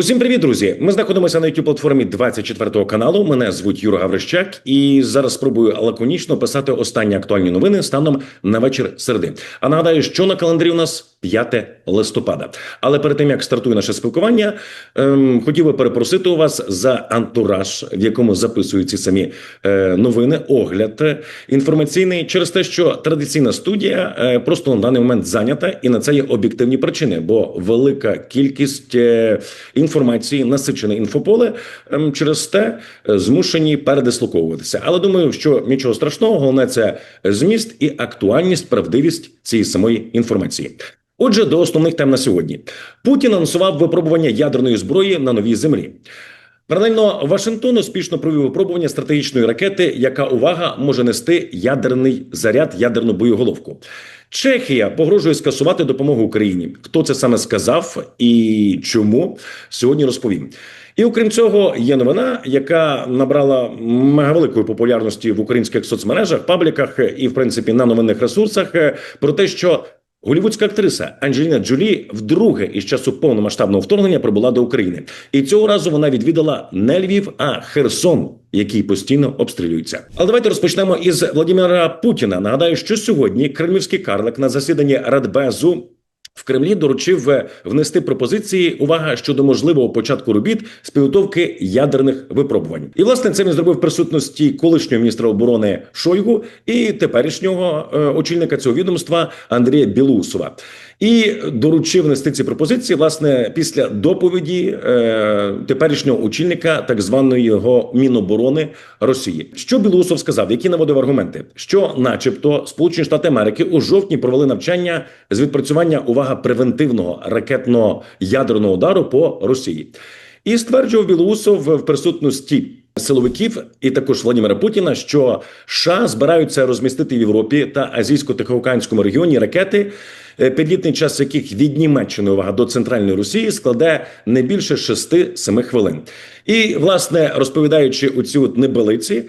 Усім привіт, друзі! Ми знаходимося на youtube платформі 24 каналу. Мене звуть Юра Гаврищак, і зараз спробую лаконічно писати останні актуальні новини станом на вечір середи. А нагадаю, що на календарі у нас 5 листопада. Але перед тим як стартує наше спілкування, ем, хотів би перепросити у вас за антураж, в якому записують ці самі е, новини, огляд інформаційний, через те, що традиційна студія е, просто на даний момент зайнята, і на це є об'єктивні причини, бо велика кількість е, інформації, насичене інфополе ем, через те е, змушені передислоковуватися. Але думаю, що нічого страшного, головне це зміст і актуальність, правдивість цієї самої інформації. Отже, до основних тем на сьогодні Путін анонсував випробування ядерної зброї на новій землі. Паралельно Вашингтон успішно провів випробування стратегічної ракети, яка увага може нести ядерний заряд, ядерну боєголовку. Чехія погрожує скасувати допомогу Україні. Хто це саме сказав і чому сьогодні розповім. І окрім цього, є новина, яка набрала мегавеликої популярності в українських соцмережах, пабліках і, в принципі, на новинних ресурсах е, про те, що Голівудська актриса Анджеліна Джолі вдруге із часу повномасштабного вторгнення прибула до України, і цього разу вона відвідала не Львів, а Херсон, який постійно обстрілюється. Але давайте розпочнемо із Владимира Путіна. Нагадаю, що сьогодні кремлівський карлик на засіданні Радбезу. В Кремлі доручив е, внести пропозиції увага щодо можливого початку робіт з підготовки ядерних випробувань. І власне це він зробив в присутності колишнього міністра оборони Шойгу і теперішнього е, очільника цього відомства Андрія Білусова. І доручив внести ці пропозиції власне після доповіді е, теперішнього очільника так званої його міноборони Росії. Що Білусов сказав, які наводив аргументи, що, начебто, Сполучені Штати Америки у жовтні провели навчання з відпрацювання увага превентивного ракетно ядерного удару по Росії, і стверджував Білоусов в присутності. Силовиків і також Владимира Путіна, що США збираються розмістити в Європі та азійсько-тихоокеанському регіоні ракети, підлітний час яких від Німеччини увага до центральної Росії складає не більше 6-7 хвилин. І власне розповідаючи у цю небелиці.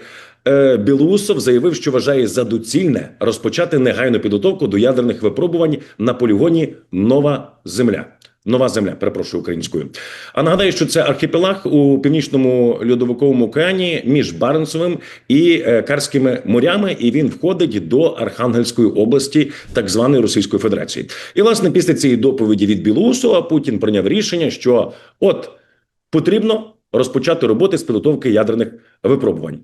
е, Білоусов заявив, що вважає за доцільне розпочати негайну підготовку до ядерних випробувань на полігоні Нова Земля. Нова земля, перепрошую українською. А нагадаю, що це архіпелаг у північному льодовиковому океані між Баренцевим і е, Карськими морями, і він входить до Архангельської області, так званої Російської Федерації. І власне після цієї доповіді від Білоусова Путін прийняв рішення, що от потрібно розпочати роботи з підготовки ядерних випробувань.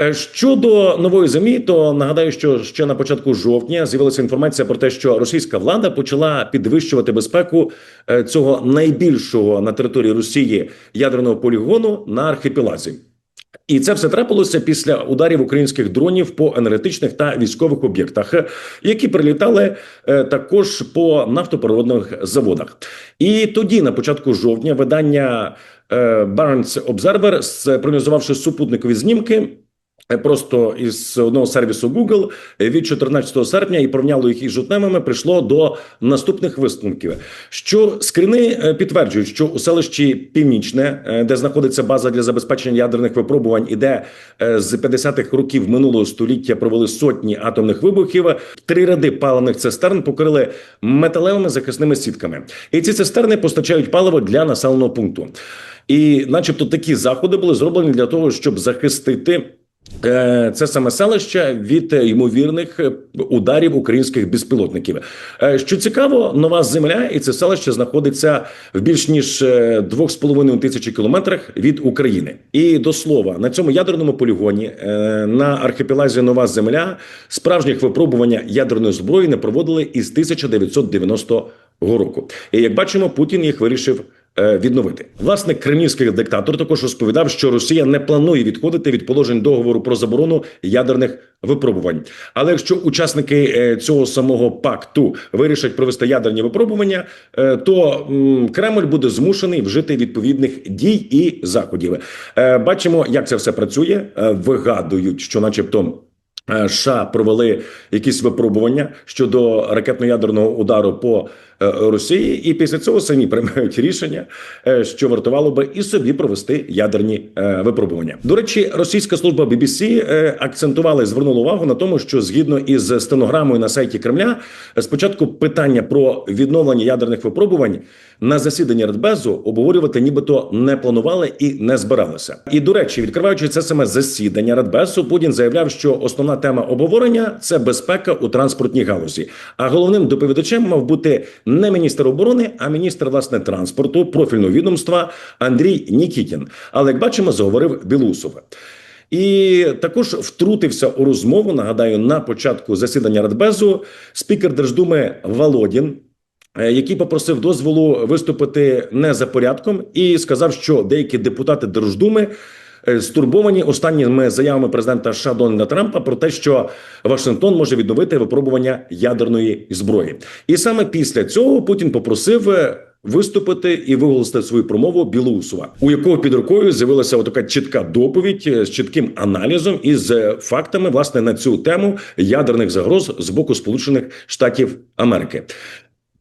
Е, Щодо нової землі, то нагадаю, що ще на початку жовтня з'явилася інформація про те, що російська влада почала підвищувати безпеку е, цього найбільшого на території Росії ядерного полігону на архіпелазі. І це все трапилося після ударів українських дронів по енергетичних та військових об'єктах, які прилітали е, також по нафтопроводних заводах. І тоді, на початку жовтня, видання Barnes Observer, спрогнозувавши супутникові знімки. Е, Просто із одного сервісу Google е, від 14 серпня і порівняло їх із жовтневими, прийшло до наступних висновків. Що скрини е, підтверджують, що у селищі Північне, де знаходиться база для забезпечення ядерних випробувань, і де з 50-х років минулого століття провели сотні атомних вибухів, три ряди паливних цистерн покрили металевими захисними сітками. І ці цистерни постачають паливо для населеного пункту. І, начебто, такі заходи були зроблені для того, щоб захистити. Е, Це саме селище від ймовірних е, ударів українських безпілотників. Е, Що цікаво, нова земля, і це селище знаходиться в більш ніж е, 2,5 тисячі кілометрах від України. І до слова, на цьому ядерному полігоні на архіпелазі Нова Земля справжніх випробування ядерної зброї не проводили із 1990 року. І як бачимо, Путін їх вирішив відновити. Власне, кремлівський диктатор також розповідав, що Росія не планує відходити від положень договору про заборону ядерних випробувань. Але якщо учасники е, цього самого пакту вирішать провести ядерні випробування, е, то Кремль буде змушений вжити відповідних дій і заходів. Е, Бачимо, як це все працює. Е, Вигадують, що, начебто. е, США провели якісь випробування щодо ракетно-ядерного удару по е, Росії, і після цього самі приймають рішення, е, що вартувало би і собі провести ядерні е, випробування. До речі, російська служба BBC е, акцентувала і звернула увагу на тому, що згідно із стенограмою на сайті Кремля, е, спочатку питання про відновлення ядерних випробувань на засіданні Радбезу обговорювати нібито не планували і не збиралися. І до речі, відкриваючи це саме засідання Радбезу, Путін заявляв, що основна тема обговорення це безпека у транспортній галузі. А головним доповідачем мав бути не міністр оборони, а міністр власне транспорту профільного відомства Андрій Нікітін. Але як бачимо, заговорив Білусов. І також втрутився у розмову. Нагадаю, на початку засідання Радбезу спікер Держдуми Володін. Е, Який попросив дозволу виступити не за порядком, і сказав, що деякі депутати Держдуми е, стурбовані останніми заявами президента США Дональда Трампа про те, що Вашингтон може відновити випробування ядерної зброї. І саме після цього Путін попросив. е, Виступити і виголосити свою промову Білоусова, у якого під рукою з'явилася така чітка доповідь з чітким аналізом і з фактами власне на цю тему ядерних загроз з боку Сполучених Штатів Америки.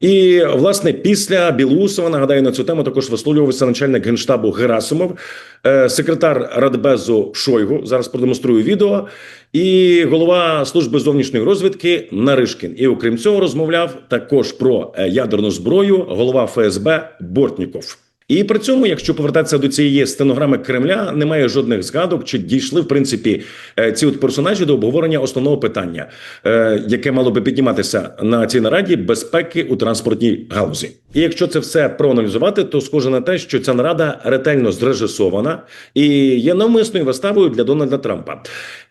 І власне після Білоусова нагадаю на цю тему також висловлювався начальник генштабу Герасимов, е, секретар Радбезу Шойгу. Зараз продемонструю відео. І голова служби зовнішньої розвідки Наришкін. І окрім цього розмовляв також про е, ядерну зброю голова ФСБ Бортніков. І при цьому, якщо повертатися до цієї стенограми Кремля, немає жодних згадок, чи дійшли в принципі е, ці от персонажі до обговорення основного питання, е, яке мало би підніматися на цій нараді безпеки у транспортній галузі. І якщо це все проаналізувати, то схоже на те, що ця нарада ретельно зрежисована і є навмисною виставою для Дональда Трампа.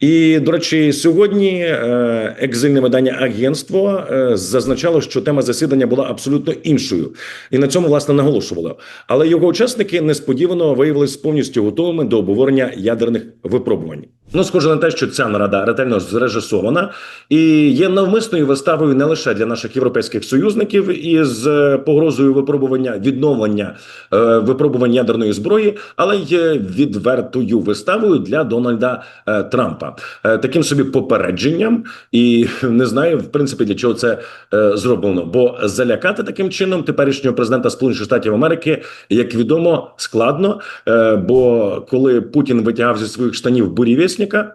І до речі, сьогодні е, екзильне видання агентство е, зазначало, що тема засідання була абсолютно іншою, і на цьому власне наголошувало. Але його учасники несподівано виявилися повністю готовими до обговорення ядерних випробувань. Ну, схоже на те, що ця нарада ретельно зрежисована і є навмисною виставою не лише для наших європейських союзників із е, погрозою випробування відновлення е, випробувань ядерної зброї, але е, відвертою виставою для Дональда е, Трампа, е, таким собі попередженням, і не знаю в принципі для чого це е, зроблено. Бо залякати таким чином теперішнього президента Сполучених Штатів Америки, як відомо, складно. Е, бо коли Путін витягав зі своїх штанів бурєвєсника,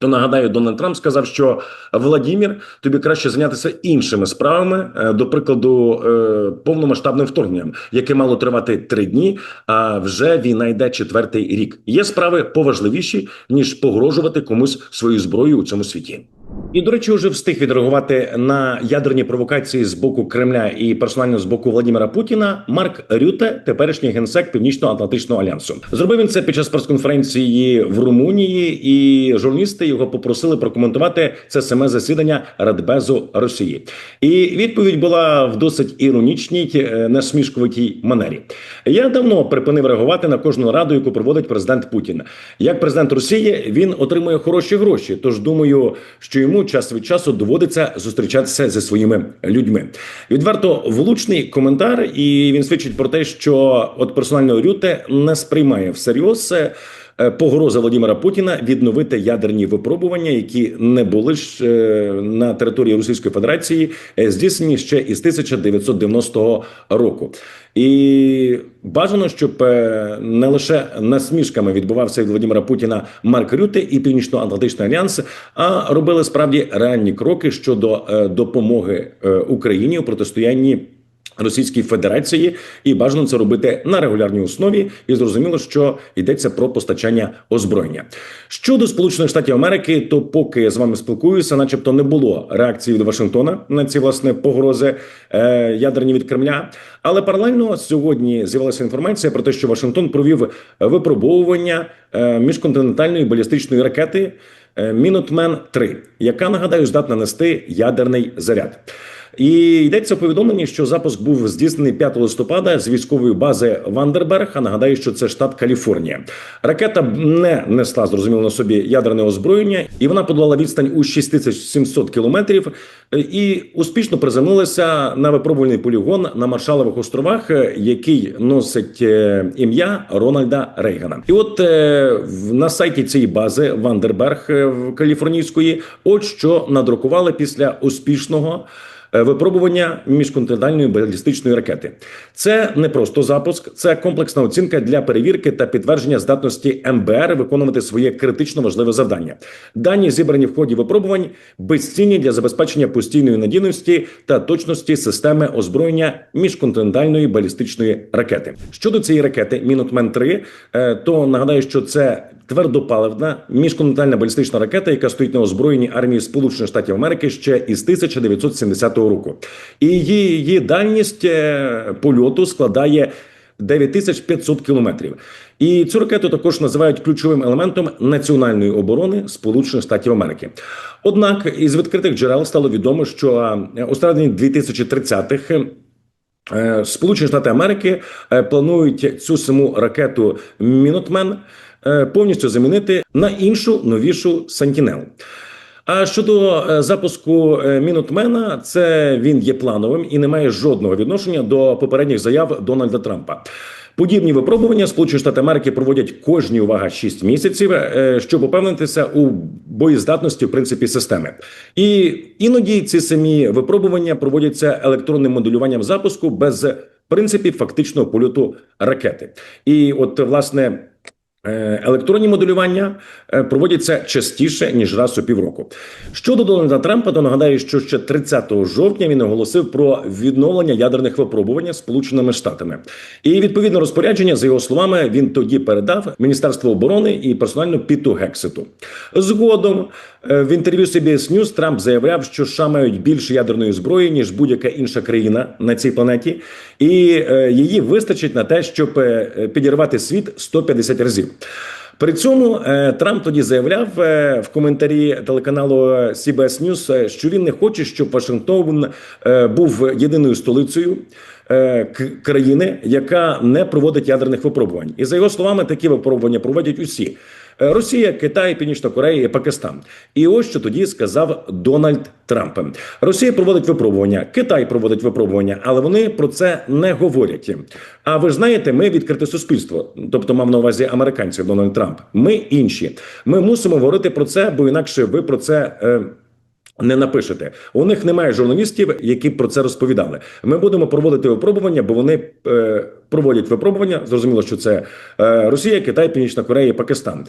то нагадаю, Дональд Трамп сказав, що Владімір, тобі краще зайнятися іншими справами, е, до прикладу, е, повномасштабним вторгненням, яке мало тривати три дні. А вже війна йде четвертий рік. Є справи поважливіші ніж погрожувати комусь своєю зброєю у цьому світі. І, до речі, вже встиг відреагувати на ядерні провокації з боку Кремля і персонально з боку Владимира Путіна. Марк Рюте, теперішній генсек Північно-Атлантичного альянсу, зробив він це під час прес-конференції в Румунії, і журналісти його попросили прокоментувати це саме засідання Радбезу Росії. І відповідь була в досить іронічній, е, насмішкуватій манері. Я давно припинив реагувати на кожну нараду, яку проводить президент Путін. Як президент Росії він отримує хороші гроші. Тож думаю, що йому час від часу доводиться зустрічатися зі своїми людьми. Відверто влучний коментар, і він свідчить про те, що от персонально Рюте не сприймає всерйоз. Е, Погроза Володимира Путіна відновити ядерні випробування, які не були ж е, на території Російської Федерації, е, здійснені ще із 1990 року. І бажано, щоб не лише насмішками відбувався від Володимира Путіна Марк Рюте і Північно-Атлантичний альянс, а робили справді реальні кроки щодо допомоги Україні у протистоянні. Російській Федерації і бажано це робити на регулярній основі, і зрозуміло, що йдеться про постачання озброєння щодо Сполучених Штатів Америки. То поки я з вами спілкуюся, начебто не було реакції від Вашингтона на ці власне погрози е, ядерні від Кремля. Але паралельно сьогодні з'явилася інформація про те, що Вашингтон провів випробовування е, міжконтинентальної балістичної ракети е, Мінотмен 3 яка нагадаю здатна нести ядерний заряд. І йдеться в повідомленні, що запуск був здійснений 5 листопада з військової бази Вандерберг. А нагадаю, що це штат Каліфорнія. Ракета не несла зрозуміло на собі ядерне озброєння, і вона подолала відстань у 6700 кілометрів і успішно приземлилася на випробувальний полігон на Маршалових островах, який носить е, ім'я Рональда Рейгана. І от е, на сайті цієї бази Вандерберг е, в каліфорнійської, от що надрукували після успішного випробування міжконтинентальної балістичної ракети. Це не просто запуск, це комплексна оцінка для перевірки та підтвердження здатності МБР виконувати своє критично важливе завдання. Дані зібрані в ході випробувань безцінні для забезпечення постійної надійності та точності системи озброєння міжконтинентальної балістичної ракети. Щодо цієї ракети, Мінотмен 3 е, то нагадаю, що це твердопаливна міжконтинентальна балістична ракета, яка стоїть на озброєнні армії Сполучених Штатів Америки ще із 1970 року. І її, її дальність е, польоту складає 9500 кілометрів. І цю ракету також називають ключовим елементом національної оборони Сполучених Штатів Америки. Однак із відкритих джерел стало відомо, що е, у середині 2030-х е, Сполучені Штати Америки е, планують цю саму ракету Мінотмен е, повністю замінити на іншу новішу Сентінел. А щодо е, запуску мінутмена, це він є плановим і не має жодного відношення до попередніх заяв Дональда Трампа. Подібні випробування Сполучені Штати Америки проводять кожні увага 6 місяців, е, щоб упевнитися у боєздатності в принципі системи. І іноді ці самі випробування проводяться електронним моделюванням запуску без принципів фактичного польоту ракети. І от власне. Е, Електронні моделювання е, проводяться частіше ніж раз у півроку. Щодо Дональда Трампа, то нагадаю, що ще 30 жовтня він оголосив про відновлення ядерних випробувань Сполученими Штатами. І відповідне розпорядження, за його словами, він тоді передав Міністерству оборони і персонально Піту Гекситу. Згодом е, в інтерв'ю CBS News Трамп заявляв, що США мають більше ядерної зброї ніж будь-яка інша країна на цій планеті, і її вистачить на те, щоб підірвати світ 150 разів. При цьому е, Трамп тоді заявляв е, в коментарі телеканалу CBS News, е, що він не хоче, щоб Вашингтон був єдиною столицею країни, яка не проводить ядерних випробувань. І за його словами, такі випробування проводять усі. Е, Росія, Китай, Північна Корея і Пакистан. І ось що тоді сказав Дональд Трамп. Росія проводить випробування, Китай проводить випробування, але вони про це не говорять. А ви ж знаєте, ми відкрите суспільство, тобто мав на увазі американців Дональд Трамп. Ми інші. Ми мусимо говорити про це, бо інакше ви про це. Е, не напишете. У них немає журналістів, які про це розповідали. Ми будемо проводити випробування, бо вони е, проводять випробування. Зрозуміло, що це е, Росія, Китай, Північна Корея, Пакистан.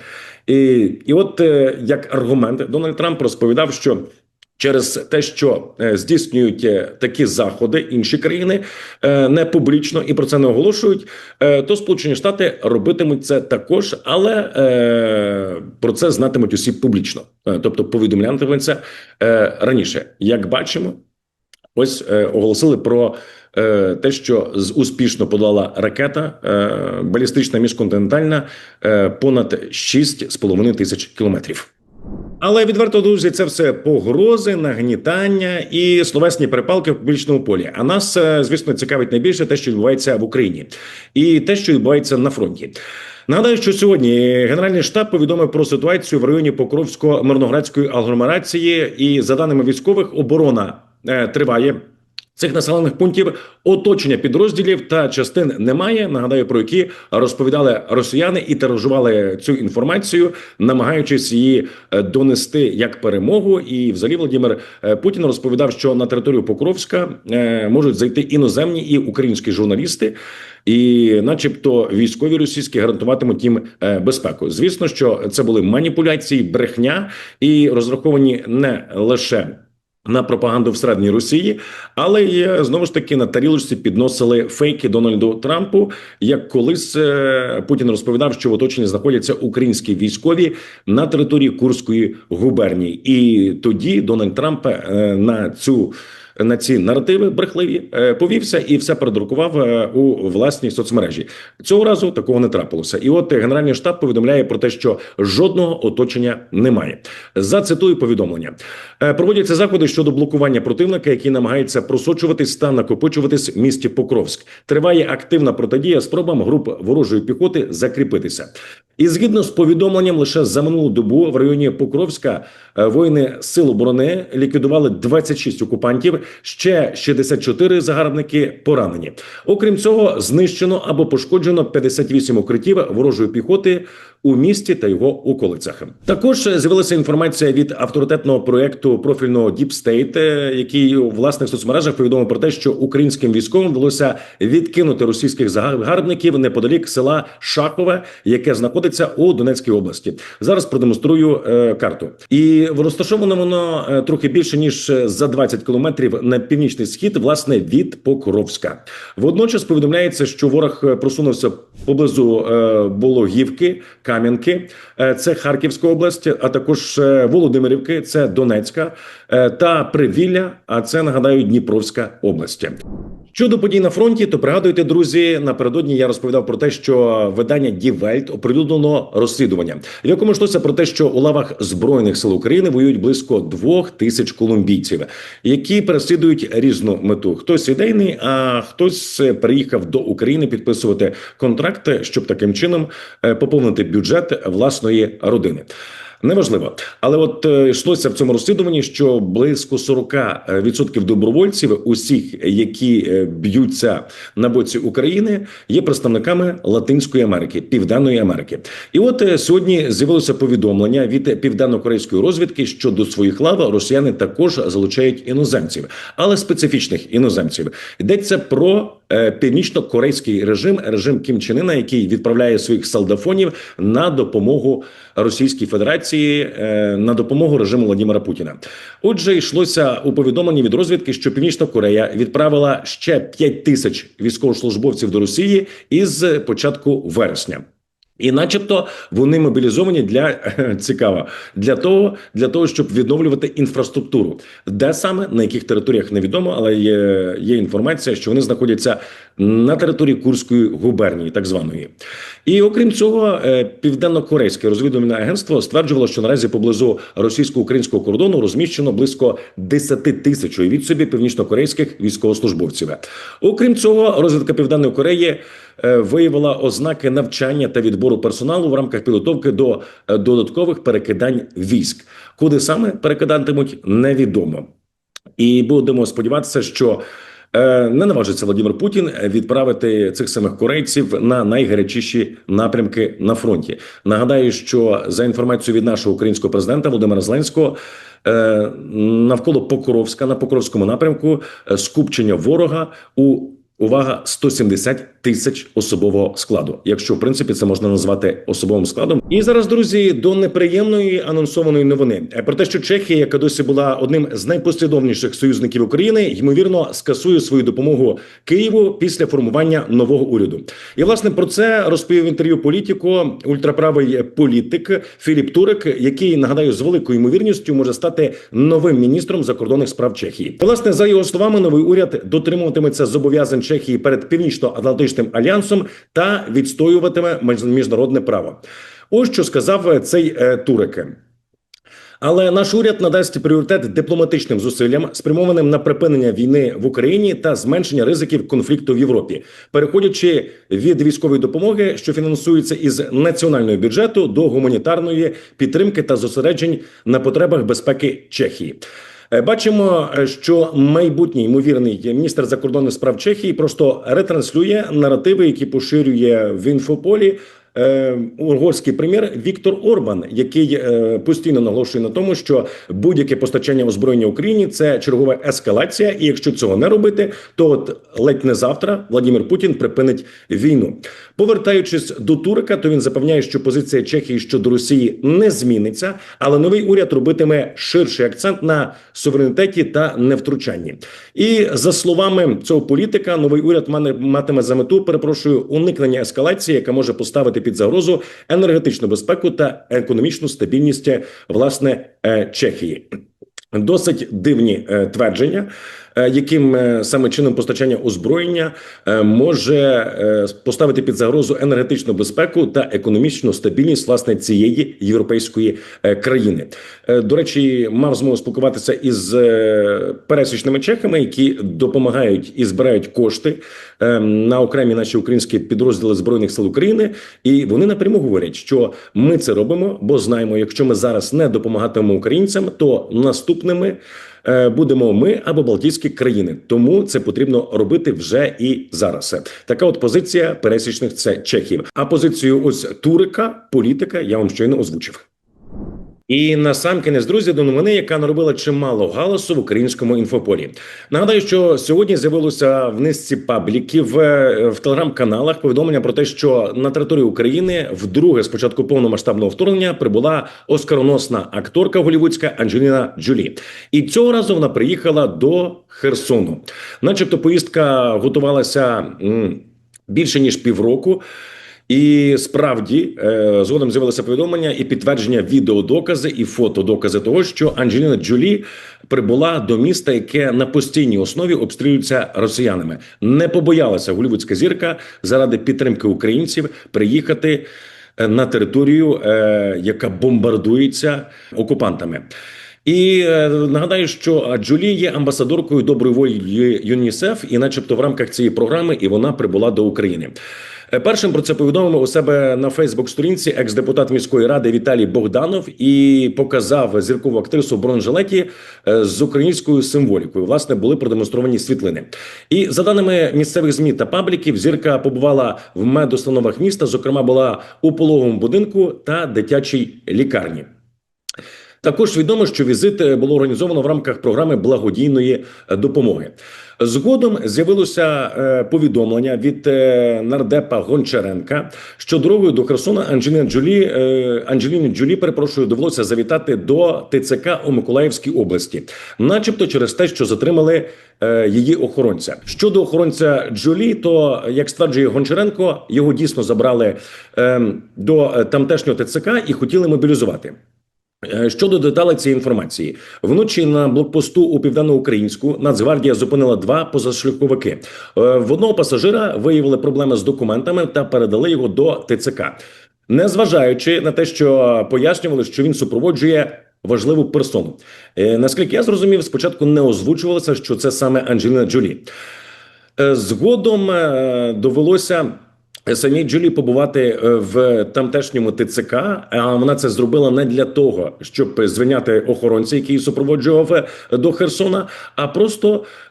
І, і от е, як аргумент Дональд Трамп розповідав, що. Через те, що е, здійснюють такі заходи інші країни не публічно і про це не оголошують, то Сполучені Штати робитимуть це також, але про це знатимуть усі публічно, тобто е, раніше. Як бачимо, ось оголосили про те, що успішно подала ракета е, балістична міжконтинентальна е, понад 6,5 тисяч кілометрів. Але відверто друзі, це все погрози, нагнітання і словесні перепалки в публічному полі. А нас, е, звісно, цікавить найбільше те, що відбувається в Україні, і те, що відбувається на фронті. Нагадаю, що сьогодні Генеральний штаб повідомив про ситуацію в районі Покровсько-Мирноградської агломерації, і за даними військових, оборона е, триває. Цих населених пунктів оточення підрозділів та частин немає. Нагадаю, про які розповідали росіяни і тиражували цю інформацію, намагаючись її е, донести як перемогу. І взагалі Володимир е, Путін розповідав, що на територію Покровська е, можуть зайти іноземні і українські журналісти, і, начебто, військові російські гарантуватимуть їм безпеку. Звісно, що це були маніпуляції, брехня і розраховані не лише. На пропаганду всередині Росії, але й е, знову ж таки на тарілочці підносили фейки Дональду Трампу. Як колись е, Путін розповідав, що в оточенні знаходяться українські військові на території Курської губернії, і тоді Дональд Трамп е, на цю на ці наративи брехливі е, повівся і все передрукував е, у власній соцмережі. Цього разу такого не трапилося. І от Генеральний штаб повідомляє про те, що жодного оточення немає. Зацитую повідомлення: Е, проводяться заходи щодо блокування противника, який намагається просочуватись та накопичуватись в місті Покровськ. Триває активна протидія спробам груп ворожої піхоти закріпитися. І згідно з повідомленням, лише за минулу добу в районі Покровська е, воїни сил оборони ліквідували 26 окупантів, ще 64 загарбники поранені. Окрім цього, знищено або пошкоджено 58 укриттів ворожої піхоти у місті та його околицях. Також е, з'явилася інформація від авторитетного проекту профільного Deep State, е, який у власних соцмережах повідомив про те, що українським військовим вдалося відкинути російських загарбників неподалік села Шахове, яке знаходиться у Донецькій області. Зараз продемонструю е, карту, і розташовано воно е, трохи більше ніж за 20 кілометрів на північний схід, власне, від Покровська. Водночас повідомляється, що ворог е, просунувся поблизу е, Бологівки, Кам'янки, е, це Харківська область, а також е, Володимирівки, це Донецька е, та Привілля, а це нагадаю Дніпровська область. Щодо подій на фронті, то пригадуйте, друзі, напередодні я розповідав про те, що видання Welt оприлюднено розслідування, в якому йшлося про те, що у лавах збройних сил України воюють близько двох тисяч колумбійців, які переслідують різну мету. Хтось ідейний, а хтось приїхав до України підписувати контракти, щоб таким чином е, поповнити бюджет власної родини. Неважливо, але от е, йшлося в цьому розслідуванні, що близько 40% добровольців, усіх, які е, б'ються на боці України, є представниками Латинської Америки, Південної Америки. І от е, сьогодні з'явилося повідомлення від південно-корейської розвідки, що до своїх лав росіяни також залучають іноземців, але специфічних іноземців йдеться про е, північно-корейський режим, режим Кім Чен Ына, який відправляє своїх солдафонів на допомогу Російській Федерації е, на допомогу режиму Владимира Путіна. Отже, йшлося у повідомленні від розвідки, що Північна Корея відправила ще 5 тисяч військовослужбовців до Росії із початку вересня. І, начебто, вони мобілізовані для цікаво для того, для того, щоб відновлювати інфраструктуру, де саме на яких територіях невідомо, але є, є інформація, що вони знаходяться на території Курської губернії, так званої. І окрім цього, е, південно-корейське розвідувальне агентство стверджувало, що наразі поблизу російсько-українського кордону розміщено близько 10 тисяч від собі північно-корейських військовослужбовців. Окрім цього, розвідка Південної Кореї е, виявила ознаки навчання та відбору персоналу в рамках підготовки до е, додаткових перекидань військ. Куди саме перекидатимуть, невідомо. І будемо сподіватися, що не наважиться Владимир Путін відправити цих самих корейців на найгарячіші напрямки на фронті. Нагадаю, що за інформацією від нашого українського президента Володимира Зеленського. е, Навколо Покровська на Покровському напрямку е, скупчення ворога у увага 170 тисяч особового складу, якщо в принципі це можна назвати особовим складом. І зараз, друзі, до неприємної анонсованої новини Е, про те, що Чехія, яка досі була одним з найпослідовніших союзників України, ймовірно скасує свою допомогу Києву після формування нового уряду. І власне про це розповів інтерв'ю політико ультраправий політик Філіп Турик, який нагадаю з великою ймовірністю може стати новим міністром закордонних справ Чехії. Власне, за його словами, новий уряд дотримуватиметься зобов'язань Чехії перед північно-атлантичним альянсом та відстоюватиме між- міжнародне право. Ось що сказав цей е, Турик. Але наш уряд надасть пріоритет дипломатичним зусиллям, спрямованим на припинення війни в Україні та зменшення ризиків конфлікту в Європі, переходячи від військової допомоги, що фінансується із національного бюджету, до гуманітарної підтримки та зосереджень на потребах безпеки Чехії. Е, Бачимо, е, що майбутній ймовірний міністр закордонних справ Чехії просто ретранслює наративи, які поширює в інфополі. Е, Угорський прем'єр Віктор Орбан, який е, постійно наголошує на тому, що будь-яке постачання озброєння Україні це чергова ескалація, і якщо цього не робити, то от ледь не завтра Владимир Путін припинить війну. Повертаючись до Турика, то він запевняє, що позиція Чехії щодо Росії не зміниться, але новий уряд робитиме ширший акцент на суверенітеті та невтручанні. І за словами цього політика, новий уряд матиме за мету, перепрошую, уникнення ескалації, яка може поставити під загрозу енергетичну безпеку та економічну стабільність власне е, Чехії. Досить дивні е, твердження, яким е, саме чином постачання озброєння е, може е, поставити під загрозу енергетичну безпеку та економічну стабільність власне цієї європейської е, країни. Е, До речі, мав змогу спілкуватися із е, пересічними чехами, які допомагають і збирають кошти е, на окремі наші українські підрозділи збройних сил України, і вони напряму говорять, що ми це робимо, бо знаємо, якщо ми зараз не допомагатимемо українцям, то наступними е, будемо ми або Балтійські країни. Тому це потрібно робити вже і зараз. Така от позиція пересічних це чехів. А позицію ось турика, політика, я вам щойно озвучив. І насамкінець, друзі, до новини, яка наробила чимало галасу в українському інфополі. Нагадаю, що сьогодні з'явилося в низці пабліків е, в телеграм-каналах повідомлення про те, що на території України вдруге з початку повномасштабного вторгнення прибула оскароносна акторка голівудська Анджеліна Джолі. І цього разу вона приїхала до Херсону, начебто, поїздка готувалася більше ніж півроку. І справді е, згодом з'явилося повідомлення і підтвердження відеодокази і фотодокази того, що Анджеліна Джолі прибула до міста, яке на постійній основі обстрілюється росіянами. Не побоялася голівудська зірка заради підтримки українців приїхати е, на територію, е, яка бомбардується окупантами. І нагадаю, що Джулі є амбасадоркою доброї волі ЮНІСЕФ, і, начебто, в рамках цієї програми, і вона прибула до України. Е, Першим про це повідомив у себе на Фейсбук-сторінці екс-депутат міської ради Віталій Богданов і показав зіркову актрису бронежилеті е, з українською символікою. Власне, були продемонстровані світлини. І за даними місцевих змі та пабліків, зірка побувала в медустановах міста. Зокрема, була у пологовому будинку та дитячій лікарні. Також відомо, що візит е, було організовано в рамках програми благодійної допомоги. Згодом з'явилося е, повідомлення від е, нардепа Гончаренка, що дорогою до Херсона Анджеліна Джолі е, Анджеліні Джолі, перепрошую, довелося завітати до ТЦК у Миколаївській області, начебто через те, що затримали її охоронця. Щодо охоронця Джолі, то як стверджує Гончаренко, його дійсно забрали е, до тамтешнього ТЦК і хотіли мобілізувати. Е, Щодо деталей цієї інформації, вночі на блокпосту у південноукраїнську Нацгвардія зупинила два позашляховики. Е, В одного пасажира виявили проблеми з документами та передали його до ТЦК, незважаючи на те, що пояснювали, що він супроводжує важливу персону. Е, Наскільки я зрозумів, спочатку не озвучувалося, що це саме Анджеліна Джолі. Згодом довелося. Самій Джулі побувати е, в тамтешньому ТЦК, а вона це зробила не для того, щоб звиняти охоронця, який супроводжував е, до Херсона, а просто е,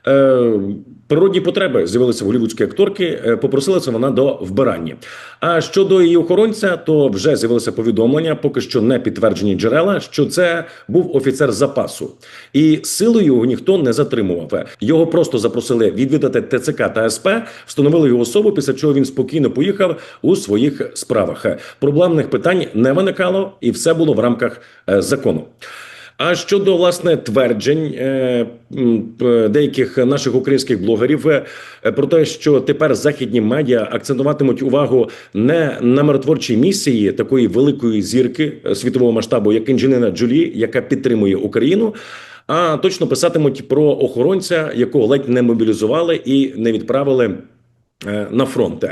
природні потреби з'явилися в голівудській акторки. е, Попросилася вона до вбирання. А щодо її охоронця, то вже з'явилося повідомлення, поки що не підтверджені джерела, що це був офіцер запасу, і силою його ніхто не затримував. Його просто запросили відвідати ТЦК та СП, встановили його особу, після чого він спокійно поїхав у своїх справах. Проблемних питань не виникало, і все було в рамках е, закону. А щодо власне тверджень е, деяких наших українських блогерів е, про те, що тепер західні медіа акцентуватимуть увагу не на миротворчій місії такої великої зірки світового масштабу, як Інженера Джолі, яка підтримує Україну. А точно писатимуть про охоронця, якого ледь не мобілізували і не відправили е, на фронт.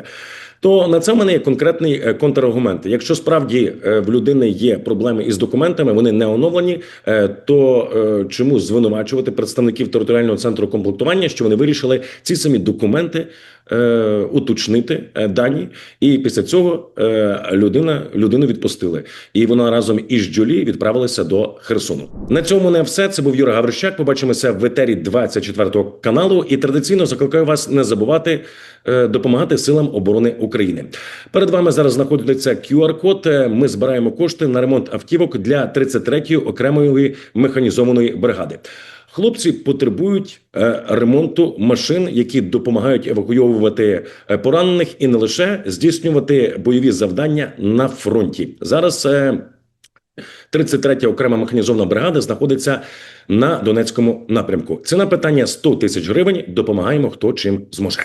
То на це в мене є конкретний е, контраргумент. Якщо справді е, в людини є проблеми із документами, вони не оновлені, е, то чому звинувачувати представників територіального центру комплектування, що вони вирішили ці самі документи е, уточнити е, дані, і після цього е, людина людину відпустили, і вона разом із Джолі відправилася до Херсону. На цьому не все. Це був Юра Гаврищак. Побачимося в етері 24 каналу. І традиційно закликаю вас не забувати допомагати силам оборони України. Перед вами зараз знаходиться QR-код. Ми збираємо кошти на ремонт автівок для 33-ї окремої механізованої бригади. Хлопці потребують е, ремонту машин, які допомагають евакуйовувати е, поранених і не лише здійснювати бойові завдання на фронті. Зараз е, 33-я окрема механізована бригада знаходиться на Донецькому напрямку. Ціна питання 100 тисяч гривень. Допомагаємо хто чим зможе.